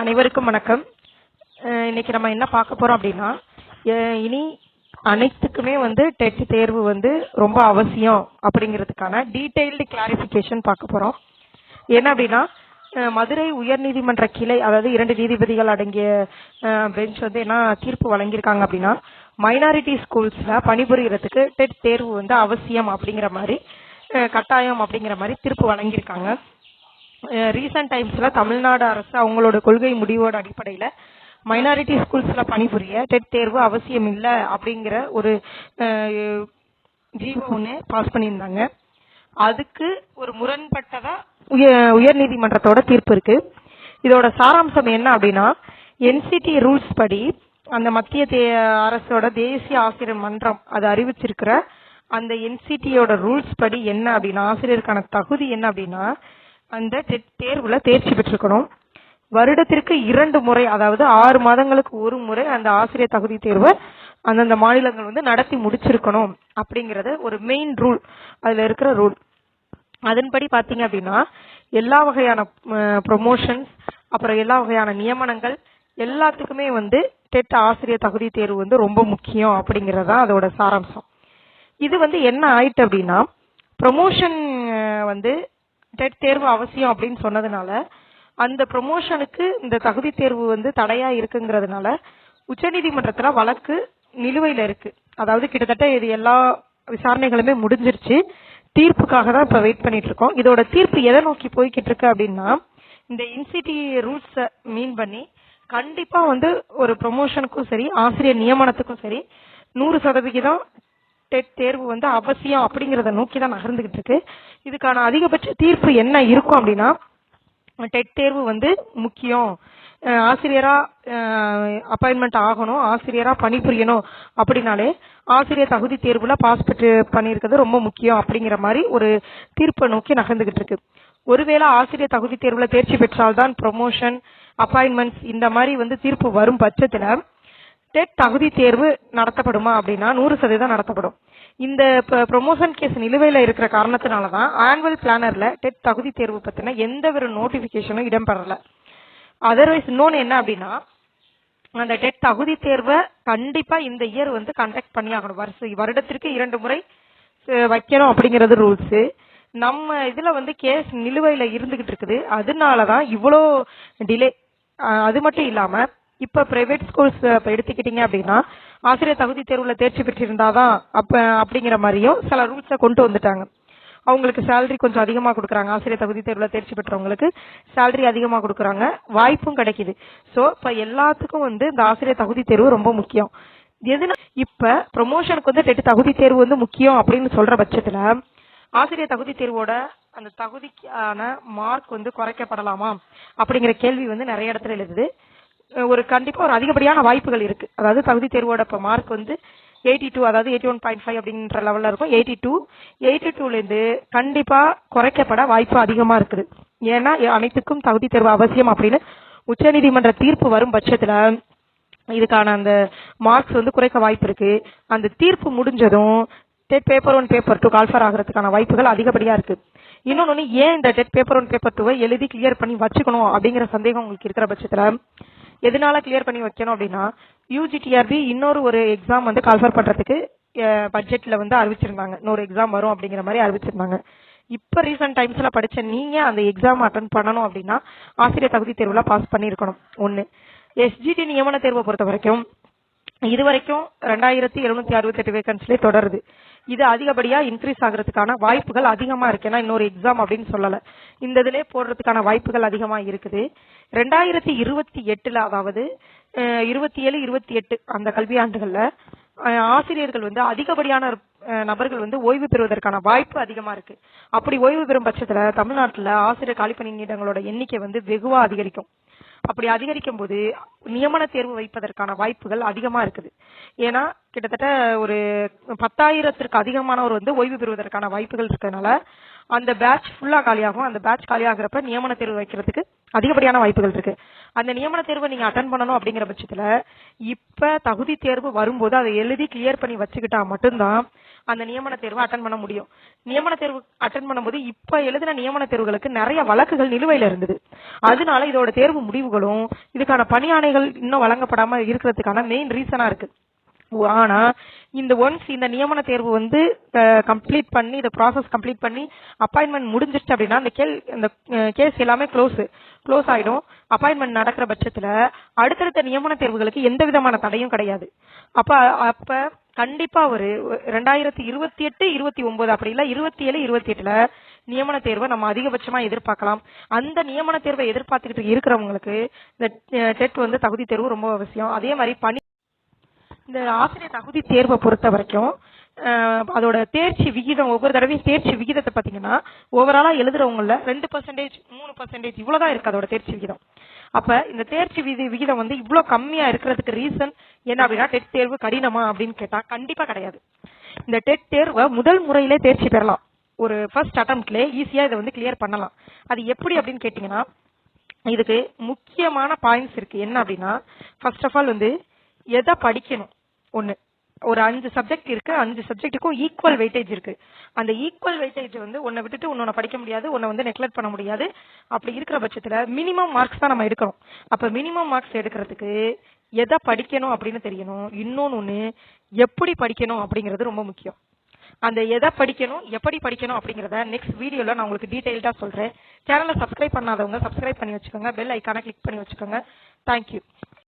அனைவருக்கும் வணக்கம். இன்னைக்கு நம்ம என்ன பார்க்க போறோம் அப்படின்னா இனி அனைத்துக்குமே வந்து டெட் தேர்வு வந்து ரொம்ப அவசியம் அப்படிங்கிறதுக்கான டீடைல்டு கிளாரிஃபிகேஷன் பார்க்க போறோம். என்ன அப்படின்னா மதுரை உயர்நீதிமன்ற கிளை அதாவது இரண்டு நீதிபதிகள் அடங்கிய பெஞ்ச் வந்து என்ன தீர்ப்பு வழங்கியிருக்காங்க அப்படின்னா மைனாரிட்டி ஸ்கூல்ஸ்ல பணிபுரியறதுக்கு டெட் தேர்வு வந்து அவசியம் அப்படிங்கிற மாதிரி கட்டாயம் அப்படிங்கிற மாதிரி தீர்ப்பு வழங்கியிருக்காங்க. ரீசெண்ட் டைம்ஸ்ல தமிழ்நாடு அரசு அவங்களோட கொள்கை முடிவோட அடிப்படையில மைனாரிட்டி ஸ்கூல்ஸ்ல பணிபுரிய டெட் தேர்வு அவசியம் இல்லை அப்படிங்கிற ஒரு ஜீவோ ஒன்று பாஸ் பண்ணியிருந்தாங்க. அதுக்கு ஒரு முரண்பட்டதா உயர் உயர்நீதிமன்றத்தோட தீர்ப்பு இருக்கு. இதோட சாராம்சம் என்ன அப்படின்னா என்சிடி ரூல்ஸ் படி அந்த மத்திய தே- அரசோட தேசிய ஆசிரியர் மன்றம் அது அறிவிச்சிருக்கிற அந்த என்சிடியோட ரூல்ஸ் படி என்ன அப்படின்னா ஆசிரியருக்கான தகுதி என்ன அப்படின்னா அந்த தேர்வுல தேர்ச்சி பெற்றிருக்கணும். வருடத்திற்கு இரண்டு முறை அதாவது ஆறு மாதங்களுக்கு ஒரு முறை அந்த ஆசிரியர் தகுதி தேர்வை அந்தந்த மாநிலங்கள் வந்து நடத்தி முடிச்சிருக்கணும். அப்படிங்கறது ஒரு மெயின் ரூல் அதுல இருக்கிற ரூல் அதன்படி பாத்தீங்க அப்படின்னா எல்லா வகையான ப்ரொமோஷன்ஸ் அப்புறம் எல்லா வகையான நியமனங்கள் எல்லாத்துக்குமே வந்து டெட் ஆசிரியர் தகுதி தேர்வு வந்து ரொம்ப முக்கியம் அப்படிங்கறது தான் அதோட சாராம்சம். இது வந்து என்ன ஆயிட்டு அப்படின்னா ப்ரொமோஷன் வந்து டெட் தேர்வு அவசியம் அப்படின்னு சொன்னதுனால அந்த ப்ரொமோஷனுக்கு இந்த தகுதி தேர்வு வந்து தடையா இருக்குங்கிறதுனால உச்சநீதிமன்றத்துல வழக்கு நிலுவையில இருக்கு. அதாவது கிட்டத்தட்ட இது எல்லா விசாரணைகளுமே முடிஞ்சிருச்சு. தீர்ப்புக்காக தான் இப்ப வெயிட் பண்ணிட்டு இருக்கோம். இதோட தீர்ப்பு எதை நோக்கி போய்கிட்டு இருக்கு அப்படின்னா இந்த இன்சிட்டி ரூல்ஸ் மீன் பண்ணி கண்டிப்பா வந்து ஒரு ப்ரொமோஷனுக்கும் சரி ஆசிரியர் நியமனத்துக்கும் சரி நூறு சதவிகிதம் டெட் தேர்வு வந்து அவசியம் அப்படிங்கிறத நோக்கி தான் நகர்ந்துகிட்டு இருக்கு. இதுக்கான அதிகபட்ச தீர்ப்பு என்ன இருக்கும் அப்படின்னா டெட் தேர்வு வந்து முக்கியம். ஆசிரியரா அப்பாயின்மெண்ட் ஆகணும் ஆசிரியரா பணிபுரியணும் அப்படின்னாலே ஆசிரியர் தகுதி தேர்வுல பாஸ் பெற்று பண்ணியிருக்கிறது ரொம்ப முக்கியம் அப்படிங்கிற மாதிரி ஒரு தீர்ப்பை நோக்கி நகர்ந்துகிட்டு இருக்கு. ஒருவேளை ஆசிரியர் தகுதி தேர்வுல தேர்ச்சி பெற்றால்தான் ப்ரொமோஷன் அப்பாயின்மெண்ட்ஸ் இந்த மாதிரி வந்து தீர்ப்பு வரும் பட்சத்துல டெட் தகுதி தேர்வு நடத்தப்படுமா அப்படின்னா நூறு சதவீதம் நடத்தப்படும். இந்த ப்ரொமோஷன் கேஸ் நிலுவையில் இருக்கிற காரணத்தினால தான் ஆனுவல் பிளானர்ல டெட் தகுதி தேர்வு பற்றின எந்த ஒரு நோட்டிஃபிகேஷனும் இடம்பெறல. அதர்வைஸ் இன்னொன்று என்ன அப்படின்னா அந்த டெட் தகுதி தேர்வை கண்டிப்பாக இந்த இயர் வந்து கண்டக்ட் பண்ணி ஆகணும் வருஷ வருடத்திற்கு இரண்டு முறை வைக்கணும் அப்படிங்கிறது ரூல்ஸு நம்ம இதில் வந்து கேஸ் நிலுவையில் இருந்துகிட்டு இருக்குது. அதனால தான் இவ்வளோ டிலே அது மட்டும் இல்லாமல் இப்ப பிரைவேட் ஸ்கூல்ஸ் இப்ப எடுத்துக்கிட்டீங்க அப்படின்னா ஆசிரியர் தகுதி தேர்வுல தேர்ச்சி பெற்றிருந்தாதான் அப்ப அப்படிங்கிற மாதிரியும் சில ரூல்ஸ கொண்டு வந்துட்டாங்க. அவங்களுக்கு சேலரி கொஞ்சம் அதிகமா கொடுக்குறாங்க. ஆசிரியர் தகுதி தேர்வுல தேர்ச்சி பெற்றவங்களுக்கு சேலரி அதிகமா கொடுக்குறாங்க. வாய்ப்பும் கிடைக்குது. சோ இப்ப எல்லாத்துக்கும் வந்து இந்த ஆசிரியர் தகுதி தேர்வு ரொம்ப முக்கியம். எதுனா இப்ப ப்ரொமோஷனுக்கு வந்து டெட் தகுதி தேர்வு வந்து முக்கியம் அப்படின்னு சொல்ற பட்சத்துல ஆசிரியர் தகுதி தேர்வோட அந்த தகுதிக்கான மார்க் வந்து குறைக்கப்படலாமா அப்படிங்கிற கேள்வி வந்து நிறைய இடத்துல எழுதுது. ஒரு கண்டிப்பாக ஒரு அதிகப்படியான வாய்ப்புகள் இருக்குது அதாவது தகுதி தேர்வோட இப்போ மார்க் வந்து எயிட்டி டூ அதாவது எயிட்டி ஒன் பாயிண்ட் ஃபைவ் அப்படின்ற லெவலில் இருக்கும். எயிட்டி டூ எயிட்டி டூலேருந்து கண்டிப்பாக குறைக்கப்பட வாய்ப்பு அதிகமாக இருக்குது. ஏன்னா அனைத்துக்கும் தகுதி தேர்வு அவசியம் அப்படின்னு உச்சநீதிமன்ற தீர்ப்பு வரும் பட்சத்தில் இதுக்கான அந்த மார்க்ஸ் வந்து குறைக்க வாய்ப்பு இருக்கு. அந்த தீர்ப்பு முடிஞ்சதும் TET paper one paper two call for ஆகிறதுக்கான வாய்ப்புகள் அதிகப்படியாக இருக்கு. இன்னொன்று ஏன் இந்த டெட் பேப்பர் ஒன் பேப்பர் டூவை எழுதி கிளியர் பண்ணி வச்சுக்கணும் அப்படிங்கிற சந்தேகம் உங்களுக்கு இருக்கிற பட்சத்தில் எதனால கிளியர் பண்ணி வைக்கணும் அப்படின்னா யூஜிடிஆர்பி இன்னொரு ஒரு எக்ஸாம் வந்து கால்ஃபர் பண்றதுக்கு பட்ஜெட்ல வந்து அறிவிச்சிருந்தாங்க. இன்னொரு எக்ஸாம் வரும் அப்படிங்கிற மாதிரி அறிவிச்சிருந்தாங்க. இப்ப ரீசெண்ட் டைம்ஸ்ல படிச்ச நீங்க அந்த எக்ஸாம் அட்டன் பண்ணணும் அப்படின்னா ஆசிரியர் தகுதி தேர்வுல பாஸ் பண்ணியிருக்கணும். ஒன்று எஸ்ஜிடி நியமன தேர்வை பொறுத்த வரைக்கும் இது வரைக்கும் ரெண்டாயிரத்தி எழுநூத்தி அறுபத்தி எட்டு வேகன்ஸ்லேயே தொடருது. இது அதிகப்படியா இன்க்ரீஸ் ஆகுறதுக்கான வாய்ப்புகள் அதிகமா இருக்கு. ஏன்னா இன்னொரு எக்ஸாம் அப்படின்னு சொல்லல. இந்த இதுலயே போடுறதுக்கான வாய்ப்புகள் அதிகமா இருக்குது. ரெண்டாயிரத்தி இருபத்தி எட்டுல அதாவது இருபத்தி ஏழு இருபத்தி எட்டு அந்த கல்வியாண்டுகள்ல ஆசிரியர்கள் வந்து அதிகப்படியான நபர்கள் வந்து ஓய்வு பெறுவதற்கான வாய்ப்பு அதிகமா இருக்கு. அப்படி ஓய்வு பெறும் பட்சத்துல தமிழ்நாட்டுல ஆசிரியர் காலிப்பணி நீடங்களோட எண்ணிக்கை வந்து வெகுவா அதிகரிக்கும். அப்படி அதிகரிக்கும் போது நியமன தேர்வு வைப்பதற்கான வாய்ப்புகள் அதிகமா இருக்குது. ஏன்னா கிட்டத்தட்ட ஒரு பத்தாயிரத்திற்கு அதிகமானவர் வந்து ஓய்வு பெறுவதற்கான வாய்ப்புகள் இருக்கிறதுனால அந்த பேட்ச் ஃபுல்லா காலியாகும். அந்த பேட்ச் காலியாகிறப்ப நியமன தேர்வு வைக்கிறதுக்கு அதிகப்படியான வாய்ப்புகள் இருக்கு. அந்த நியமன தேர்வை நீங்க அட்டன் பண்ணணும் அப்படிங்கிற பட்சத்துல இப்ப தகுதி தேர்வு வரும்போது அதை எழுதி கிளியர் பண்ணி வச்சுக்கிட்டா மட்டும்தான் அந்த நியமன தேர்வை அட்டன் பண்ண முடியும். நியமன தேர்வு அட்டன் பண்ணும்போது இப்ப எழுதின நியமன தேர்வுகளுக்கு நிறைய வழக்குகள் நிலுவையில இருந்தது. அதனால இதோட தேர்வு முடிவுகளும் இதுக்கான பணியாணைகள் இன்னும் வழங்கப்படாம இருக்கிறதுக்கான மெயின் ரீசனா இருக்கு. ஆனா இந்த ஒன்ஸ் இந்த நியமன தேர்வு வந்து கம்ப்ளீட் பண்ணி இந்த ப்ராசஸ் கம்ப்ளீட் பண்ணி அப்பாயின்மெண்ட் முடிஞ்சிருச்சு அப்படின்னா இந்த கேள் இந்த கேஸ் எல்லாமே க்ளோஸ் க்ளோஸ் ஆயிடும். அப்பாயின்மெண்ட் நடக்கிற பட்சத்துல அடுத்தடுத்த நியமன தேர்வுகளுக்கு எந்த விதமான தடையும் கிடையாது. அப்ப அப்ப கண்டிப்பா ஒரு ரெண்டாயிரத்தி இருபத்தி எட்டு இருபத்தி ஒன்பது அப்படி இல்ல இருபத்தி ஏழு இருபத்தி எட்டுல நியமன தேர்வை நம்ம அதிகபட்சமா எதிர்பார்க்கலாம். அந்த நியமன தேர்வை எதிர்பார்த்துக்கிட்டு இருக்கிறவங்களுக்கு இந்த டெட் வந்து தகுதி தேர்வு ரொம்ப அவசியம். அதே மாதிரி பணி இந்த ஆசிரியர் தகுதி தேர்வை பொறுத்த வரைக்கும் அதோட தேர்ச்சி விகிதம் ஒவ்வொரு தடவையும் தேர்ச்சி விகிதத்தை பார்த்தீங்கன்னா ஓவராலா எழுதுறவங்கள ரெண்டு பர்சன்டேஜ் மூணு பர்சன்டேஜ் இவ்வளவுதான் இருக்கு அதோட தேர்ச்சி விகிதம். அப்ப இந்த தேர்ச்சி விதி விகிதம் வந்து இவ்வளவு கம்மியா இருக்கிறதுக்கு ரீசன் என்ன அப்படின்னா டெட் தேர்வு கடினமா அப்படின்னு கேட்டா கண்டிப்பா கிடையாது. இந்த டெட் தேர்வை முதல் முறையிலே தேர்ச்சி பெறலாம். ஒரு ஃபர்ஸ்ட் அட்டம்ப்ட்லே ஈஸியா இதை வந்து கிளியர் பண்ணலாம். அது எப்படி அப்படின்னு கேட்டீங்கன்னா இதுக்கு முக்கியமான பாயிண்ட்ஸ் இருக்கு. என்ன அப்படின்னா ஃபர்ஸ்ட் ஆஃப் ஆல் வந்து எதை படிக்கணும்? ஒன்று ஒரு அஞ்சு சப்ஜெக்ட் இருக்கு அஞ்சு சப்ஜெக்ட்டுக்கும் ஈக்குவல் வெயிட்டேஜ் இருக்கு. அந்த ஈக்குவல் வெயிட்டேஜ் வந்து ஒன்னை விட்டுட்டு இன்னொன்னு படிக்க முடியாது ஒன்னை வந்து நெக்லெக்ட் பண்ண முடியாது. அப்படி இருக்கிற பட்சத்துல மினிமம் மார்க்ஸ் தான் நம்ம எடுக்கிறோம் அப்ப மினிமம் மார்க்ஸ் எடுக்கிறதுக்கு எதை படிக்கணும் அப்படின்னு தெரியணும். இன்னொன்னு ஒண்ணு எப்படி படிக்கணும் அப்படிங்கிறது ரொம்ப முக்கியம். அந்த எதை படிக்கணும் எப்படி படிக்கணும் அப்படிங்கிறத நெக்ஸ்ட் வீடியோல நான் உங்களுக்கு டீடைல்டா சொல்றேன். சேனலை சப்ஸ்கிரைப் பண்ணாதவங்க சப்ஸ்கிரைப் பண்ணி வச்சுக்கோங்க. பெல் ஐக்கானை கிளிக் பண்ணி வச்சுக்கோங்க. தேங்க்யூ